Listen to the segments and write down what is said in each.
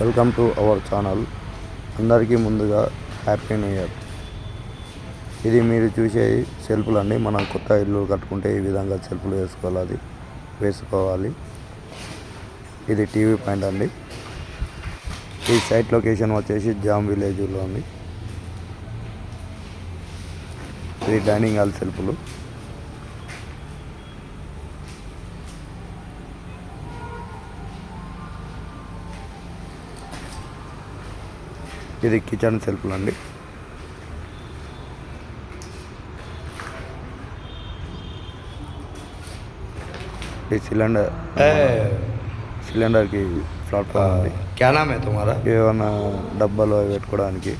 Welcome to our channel. అందరికీ ముందుగా happy new year. ఇది మీరు చూసే సెల్ఫ్లు అండి మనం కొత్త ఇల్లు కట్టుకుంటే ఈ విధంగా సెల్ఫ్లు వేసుకోవాలి వేసుకోవాలి. ఇది టీవీ పాయింట్ అండి. ఈ సైట్ లొకేషన్ వచ్చేసి జామ్ విలేజ్లో ఉంది ఇది డైనింగ్ హాల్ సెల్ఫ్లు ఇది కిచెన్ సెల్ఫ్లు అండి. ఈ సిలిండర్ సిలిండర్కి ప్లాట్ఫామ్ అండి క్యానామే తుమారా ఏమన్నా డబ్బాలు పెట్టుకోవడానికి.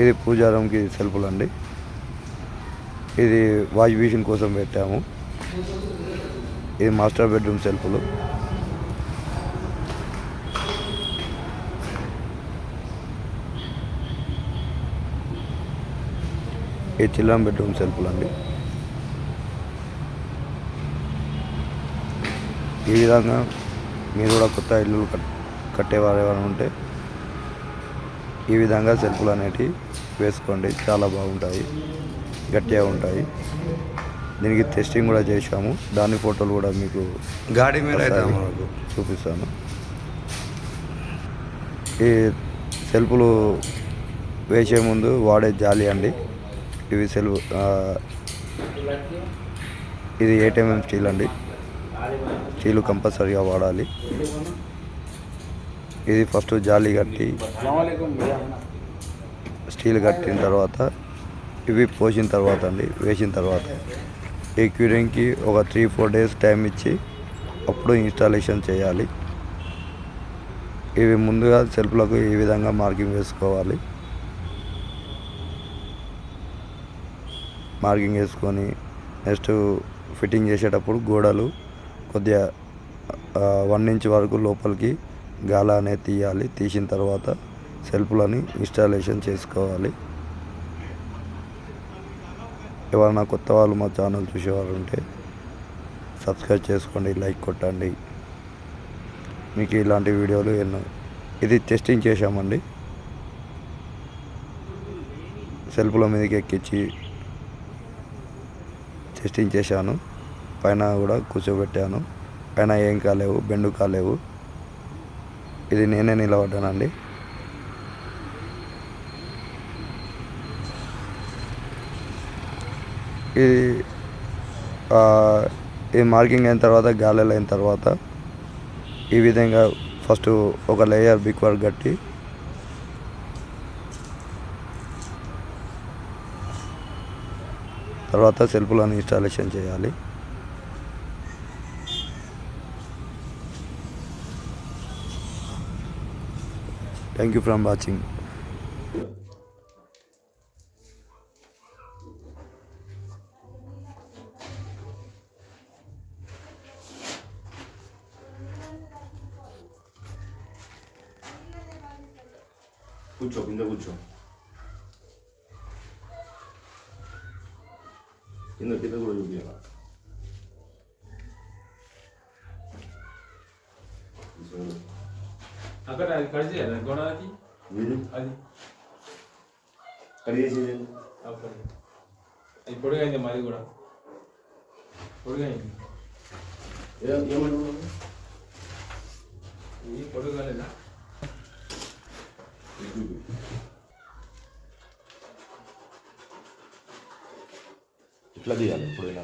ఇది పూజారంకి సెల్ఫ్లు అండి. ఇది వాష్ బేసిన్ కోసం పెట్టాము. ఇది మాస్టర్ బెడ్రూమ్ సెల్ఫ్లు. ఈ చిల్లం బెడ్రూమ్ సెల్ఫ్లు అండి. ఈ విధంగా మీరు కూడా కొత్త ఇల్లు కట్టేవారు ఏమైనా ఉంటే ఈ విధంగా సెల్ఫ్లు అనేటివి వేసుకోండి. చాలా బాగుంటాయి. గట్టిగా ఉంటాయి. దీనికి టెస్టింగ్ కూడా చేశాము. దాని ఫోటోలు కూడా మీకు గాడి మీద చూపిస్తాను. ఈ సెల్ఫ్లు వేసే ముందు వాడే జాలి అండి. ఇవి సెల్ ఇది ఏటీఎం స్టీల్ అండి. స్టీల్ కంపల్సరీగా వాడాలి. ఇది ఫస్ట్ జాలి కట్టి స్టీల్ కట్టిన తర్వాత ఇవి పోసిన తర్వాత అండి వేసిన తర్వాత. ఈ క్యూరింగ్కి ఒక త్రీ ఫోర్ డేస్ టైం ఇచ్చి అప్పుడు ఇన్స్టాలేషన్ చేయాలి. ఇవి ముందుగా సెల్ఫ్లకు ఈ విధంగా మార్కింగ్ వేసుకోవాలి. మార్కింగ్ వేసుకొని నెక్స్ట్ ఫిట్టింగ్ చేసేటప్పుడు గోడలు కొద్దిగా వన్ ఇంచ్ వరకు లోపలికి గాల అనేది తీయాలి. తీసిన తర్వాత సెల్ఫ్లని ఇన్స్టాలేషన్ చేసుకోవాలి. ఎవరైనా కొత్త వాళ్ళు మా ఛానల్ చూసేవారు ఉంటే సబ్స్క్రైబ్ చేసుకోండి లైక్ కొట్టండి. మీకు ఇలాంటి వీడియోలు ఎన్నో ఇది టెస్టింగ్ చేశామండి. సెల్ఫ్ల మీదకి ఎక్కించి టెస్టింగ్ చేశాను. పైన కూడా కూర్చోబెట్టాను. పైన ఏం కాలేవు బెండు కాలేవు. ఇది నేనే నిలబడ్డానండి. ఇది ఈ మార్కింగ్ అయిన తర్వాత గాలెలు అయిన తర్వాత ఈ విధంగా ఫస్ట్ ఒక లేయర్ బిక్వర్ కట్టి తర్వాత సెల్ఫ్లను ఇన్స్టాలేషన్ చేయాలి. థ్యాంక్ యూ ఫ్రమ్ వాచింగ్ కూర్చో కింద కూర్చో అది కట్ చేసి అక్కడ అది పొడిగైంది మాది కూడా పొడిగైంది ఏమంటున్నావు ఇది పొడుగు కాలేదా platícanos, porque.